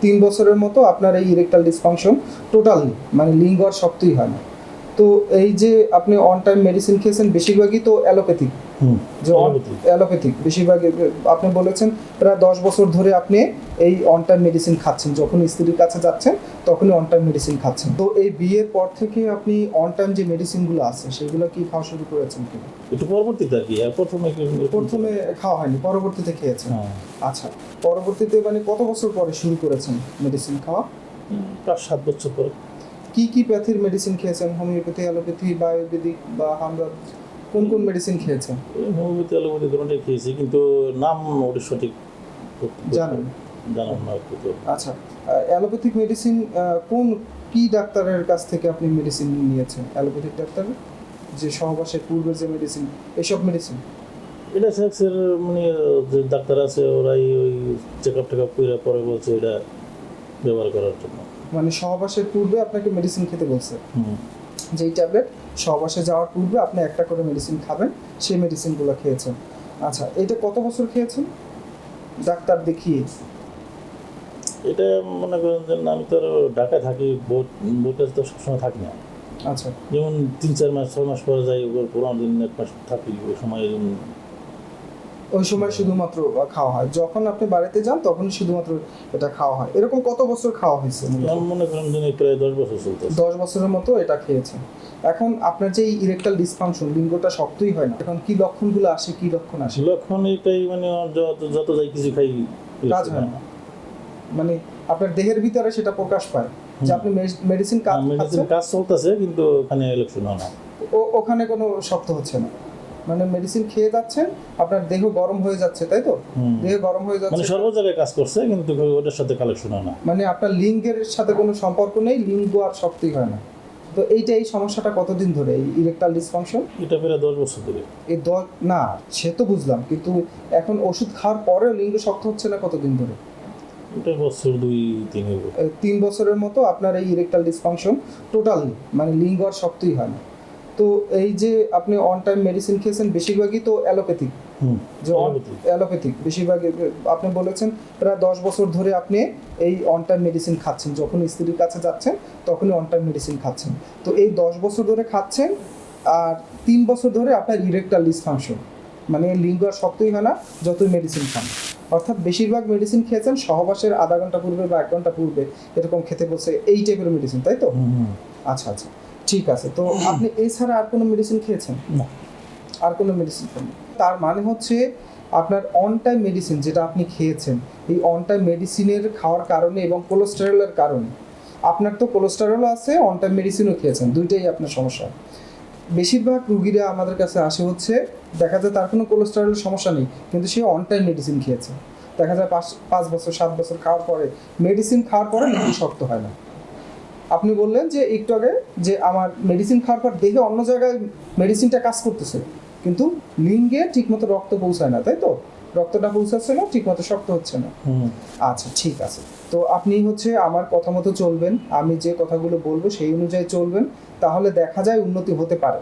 তিন বছরের মতো আপনার এই ইরেকটাল ডিসফাংশন টোটালি মানে লিঙ্গ আর শক্তই হয় না। তো এই যে আপনি অন টাইম মেডিসিন খেয়েছেন বেশিরভাগই তো অ্যালোপ্যাথিক হুম। যে। অ্যালোপ্যাথিক বেশিরভাগ আপনি বলেছেন প্রায় দশ বছর ধরে আপনি এই অন টাইম মেডিসিন খাচ্ছেন। যখন স্ত্রীর কাছে যাচ্ছেন তখনই অন টাইম মেডিসিন খাচ্ছেন। তো এই বিয়ের পর থেকে আপনি অন টাইম যে মেডিসিনগুলো আছে সেগুলো কি খাওয়া শুরু করেছেন কি একটু পরবর্তীতে আর কি প্রথমে প্রথমে খাওয়া হয়নি পরবর্তীতে খেয়েছেন। হ্যাঁ। আচ্ছা পরবর্তীতে মানে কত বছর পরে শুরু করেছেন মেডিসিন খাওয়া? পাঁচ সাত বছর পরে। কি কি প্যাথির মেডিসিন খেয়েছেন? হোমিওপ্যাথি অ্যালোপ্যাথি বা আয়ুর্বেদিক বা আমরা কোন কোন মেডিসিন খেয়েছেন? হোমিওপ্যাথি অ্যালোপ্যাথি দুটোটাই খেয়েছি কিন্তু নাম ওটা সঠিক জানেন। আচ্ছা অ্যালোপ্যাথিক মেডিসিন কোন কি ডাক্তারের কাছ থেকে আপনি মেডিসিন নিয়েছেন? Allopathic doctor? যে সহবাসের পূর্বে যে মেডিসিন এসব মেডিসিন? এটা সেক্সের মানে যে ডাক্তার আছে ওরাই ওই চেক আপ টেক আপ করে পরে বলছে এটা ব্যবহার করার জন্য। মানে সহবাসের পূর্বে আপনাকে মেডিসিন খেতে বলছে? হুম। যেই ট্যাবলেট সহবাসে যাওয়ার পূর্বে আপনি একটা করে মেডিসিন খাবেন সেই মেডিসিনগুলো খেয়েছেন। আচ্ছা এটা কত বছর খেয়েছেন? ডাক্তার দেখিয়ে। এটা মনে করেন যে আমি তো আর ঢাকায় থাকি বোট বোটে তো সবসময় থাকি না। আচ্ছা। যেমন তিন চার মাস ছয় মাস পরে যাই ওর পুরানো দিন এক মাস থাকি ওই সময় ওই সময় শুধুমাত্র খাওয়া হয়। যখন আপনি বাড়িতে যান তখন শুধুমাত্র এটা খাওয়া হয়। এরকম কত বছর খাওয়া হয়েছে মনে করেন যে প্রায় দশ বছর চলতেছে। দশ বছরের মতো এটা খেয়েছেন। এখন আপনার যে ইরেকটাল ডিসফাংশন লিঙ্গটা শক্তই হয় না। এখন কি লক্ষণগুলো আসে কি লক্ষণ আসে? লক্ষণ এটাই মানে যত যত যাই কিছু খাই কাজ হয় না। মানে আপনার দেহের ভিতরে সেটা প্রকাশ পায় যে আপনি মেডিসিন কাজ মেডিসিন কাজ চলতেছে কিন্তু ওখানে ইলেকশন হয় না। ও- ওখানে কোনো শক্ত হচ্ছে না। মানে মেডিসিন খেয়ে যাচ্ছেন আপনার দেহ গরম হয়ে যাচ্ছে তাই তো। দেহ গরম হয়ে মানে যাচ্ছে। সর্ব জায়গায় কাজ করছে কিন্তু ওটার সাথে কালেকশন হয় না। মানে আপনার লিঙ্গের সাথে কোনো সম্পর্ক নেই লিঙ্গ আর শক্তি হয় না। তো এইটা এই সমস্যাটা কতদিন ধরে এই ইরেকটাল ডিসফাংশন এটা প্রায় দশ বছর ধরে। এই দশ না সে তো বুঝলাম কিন্তু এখন ওষুধ খাওয়ার পরেও লিঙ্গ শক্ত হচ্ছে না কতদিন ধরে? এটা বছর দুই তিন তিন বছরের মতো আপনার এই ইরেকটাল ডিসফাংশন টোটালি মানে লিঙ্গ আর শক্তই হয় না। তো এই যে আপনি অন টাইম মেডিসিন খেয়েছেন বেশিরভাগই তো অ্যালোপ্যাথিক হুম যে। অ্যালোপ্যাথিক বেশিরভাগ আপনি বলেছেন প্রায় দশ বছর ধরে আপনি এই অন টাইম মেডিসিন খাচ্ছেন। যখন স্ত্রীর কাছে যাচ্ছেন তখনই অন টাইম মেডিসিন খাচ্ছেন। তো এই দশ বছর ধরে খাচ্ছেন আর তিন বছর ধরে আপনার ইরেকটাল ডিসফাংশন মানে লিঙ্গ আর শক্তই হয় না যতই মেডিসিন খান। অর্থাৎ বেশিরভাগ মেডিসিন খেয়েছেন সহবাসের আধা ঘণ্টা পূর্বে বা এক ঘণ্টা পূর্বে এরকম খেতে বলছে এই টাইপের মেডিসিন তাই তো। আচ্ছা আচ্ছা ঠিক আছে। তো আপনি এছাড়া আর কোনো মেডিসিন খেয়েছেন? না। আর কোনো মেডিসিন খান? তার মানে হচ্ছে আপনার অন টাইম মেডিসিন যেটা আপনি খেয়েছেন এই অন টাইম মেডিসিনের খাওয়ার কারণে এবং কোলেস্টেরলের কারণে আপনার তো কোলেস্টেরলও আছে অন টাইম মেডিসিনও খেয়েছেন দুইটাই আপনার সমস্যা। বেশিরভাগ রুগীরা আমাদের কাছে আসে হচ্ছে, দেখা যায় তার কোনো কোলেস্টেরলের সমস্যা নেই, কিন্তু সে অনটাইম মেডিসিন খেয়েছে। দেখা যায় পাঁচ পাঁচ বছর, সাত বছর খাওয়ার পরে মেডিসিন খাওয়ার পরে নাকি শক্ত হয় না। আপনি বললেন যে একটু আগে যে আমার মেডিসিন খাওয়ার পর দেখে অন্য জায়গায় মেডিসিনটা কাজ করতেছে, কিন্তু লিঙ্গে ঠিকমতো রক্ত পৌঁছায় না, তাই তো? রক্তটা পৌঁছাচ্ছে না ঠিকমতো শক্ত হচ্ছে না। আচ্ছা ঠিক আছে। তো আপনি হচ্ছে আমার কথা মতো চলবেন আমি যে কথাগুলো বলব সেই অনুযায়ী চলবেন তাহলে দেখা যায় উন্নতি হতে পারে।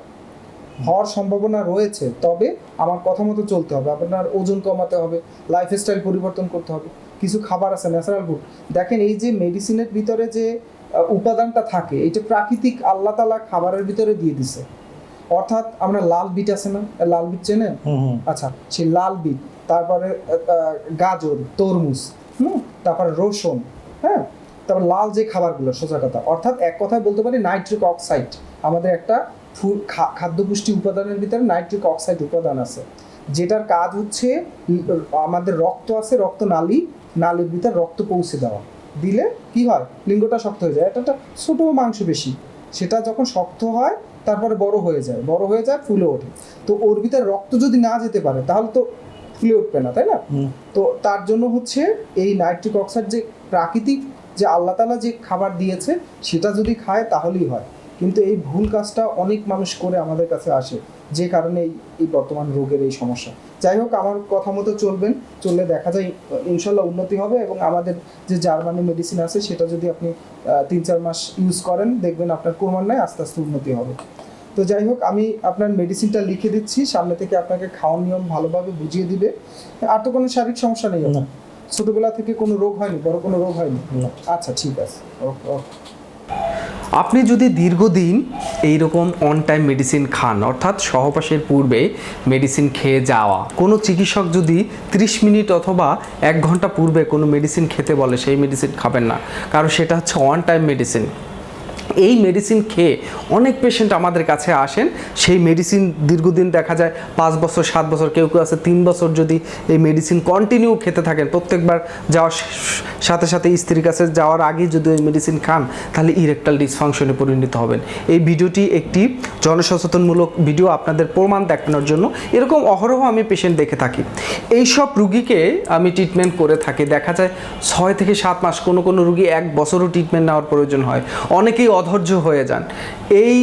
হওয়ার সম্ভাবনা রয়েছে তবে আমার কথা মতো চলতে হবে আপনার ওজন কমাতে হবে লাইফস্টাইল পরিবর্তন করতে হবে। কিছু খাবার আছে ন্যাচারাল ফুড দেখেন এই যে মেডিসিনের ভিতরে যে উপাদানটা থাকে এটা প্রাকৃতিক আল্লাহ তালা খাবারের ভিতরে দিয়ে দিছে। অর্থাৎ আমরা লাল বিট আছে না? লাল বিট হুম আচ্ছা সেই লাল বিট তারপরে গাজর তরমুজ হুম? তারপরে রসুন হ্যাঁ? তারপর লাল যে খাবারগুলো সোজা কথা। অর্থাৎ এক কথায় বলতে পারি নাইট্রিক অক্সাইড। আমাদের একটা খাদ্য পুষ্টি উপাদানের ভিতরে নাইট্রিক অক্সাইড উপাদান আছে। যেটার কাজ হচ্ছে আমাদের রক্ত আছে রক্ত নালী নালীর ভিতরে রক্ত পৌঁছে দেওয়া। দিলে কি হয়? লিঙ্গটা শক্ত হয়ে যায়। এটা একটা ছোট মাংস বেশি। সেটা যখন শক্ত হয় তারপরে বড় হয়ে যায়। বড় হয়ে যায় ফুলে ওঠে। তো ওর ভিতরে রক্ত যদি না যেতে পারে তাহলে তো ফুলে উঠবে না তাই না? তো তার জন্য হচ্ছে এই নাইট্রিক অক্সাইড যে প্রাকৃতিক যে আল্লাহ তালা যে খাবার দিয়েছে সেটা যদি খায় তাহলেই হয়। কিন্তু এই ভুল কাজটা অনেক মানুষ করে আমাদের কাছে আসে। যে কারণে এই বর্তমান রোগের এই সমস্যা। যাই হোক আমার কথা মতো চলবেন। চললে দেখা যায় ইনশাল্লাহ উন্নতি হবে এবং আমাদের যে জার্মানি মেডিসিন আছে সেটা যদি আপনি তিন চার মাস ইউজ করেন দেখবেন আপনার কোরমান নাই আস্তে আস্তে উন্নতি হবে। তো যাই হোক আমি আপনার মেডিসিনটা লিখে দিচ্ছি। সামনে থেকে আপনাকে খাওয়ার নিয়ম ভালোভাবে বুঝিয়ে দিবে। আর তো কোনো শারীরিক সমস্যা নেই। ছোটবেলা থেকে কোনো রোগ হয়নি? বড় কোনো রোগ হয়নি? আচ্ছা ঠিক আছে। ওকে ওকে। আপনি যদি দীর্ঘদিন এইরকম অন টাইম মেডিসিন খান, অর্থাৎ সহবাসের পূর্বে মেডিসিন খেয়ে যাওয়া, কোনো চিকিৎসক যদি 30 মিনিট অথবা এক ঘণ্টা পূর্বে কোনো মেডিসিন খেতে বলে, সেই মেডিসিন খাবেন না। কারণ সেটা হচ্ছে অন টাইম মেডিসিন এই মেডিসিন খেয়ে অনেক পেশেন্ট আমাদের কাছে আসেন। সেই মেডিসিন দীর্ঘদিন দেখা যায়, পাঁচ বছর, সাত বছর, কেউ কেউ আছে, তিন বছর যদি এই মেডিসিন কন্টিনিউ খেতে থাকেন, প্রত্যেকবার যাওয়ার সাথে সাথে স্ত্রীর কাছে যাওয়ার আগে যদি ওই মেডিসিন খান, তাহলে ইরেকটাল ডিসফাংশনে পরিণত হবেন। এই ভিডিওটি একটি জনসচেতনমূলক ভিডিও, আপনাদের প্রমাণ দেখানোর জন্য। এরকম অহরহ আমি পেশেন্ট দেখে থাকি। এই সব রুগীকে আমি ট্রিটমেন্ট করে থাকি। দেখা যায় ছয় থেকে সাত মাস কোনো কোনো রুগী এক বছরও ট্রিটমেন্ট নেওয়ার প্রয়োজন হয়। অনেকেই অধৈর্য হয়ে যান। এই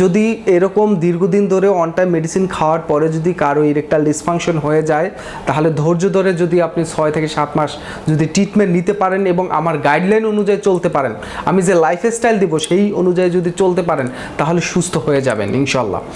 যদি এরকম দীর্ঘদিন ধরে অন টাইম মেডিসিন খাওয়ার পরে যদি কারও ইরেকটাল ডিসফাংশন হয়ে যায়, তাহলে ধৈর্য ধরে যদি আপনি ছয় থেকে সাত মাস যদি ট্রিটমেন্ট নিতে পারেন এবং আমার গাইডলাইন অনুযায়ী চলতে পারেন, আমি যে লাইফস্টাইল দিব সেই অনুযায়ী যদি চলতে পারেন, তাহলে সুস্থ হয়ে যাবেন ইনশাল্লাহ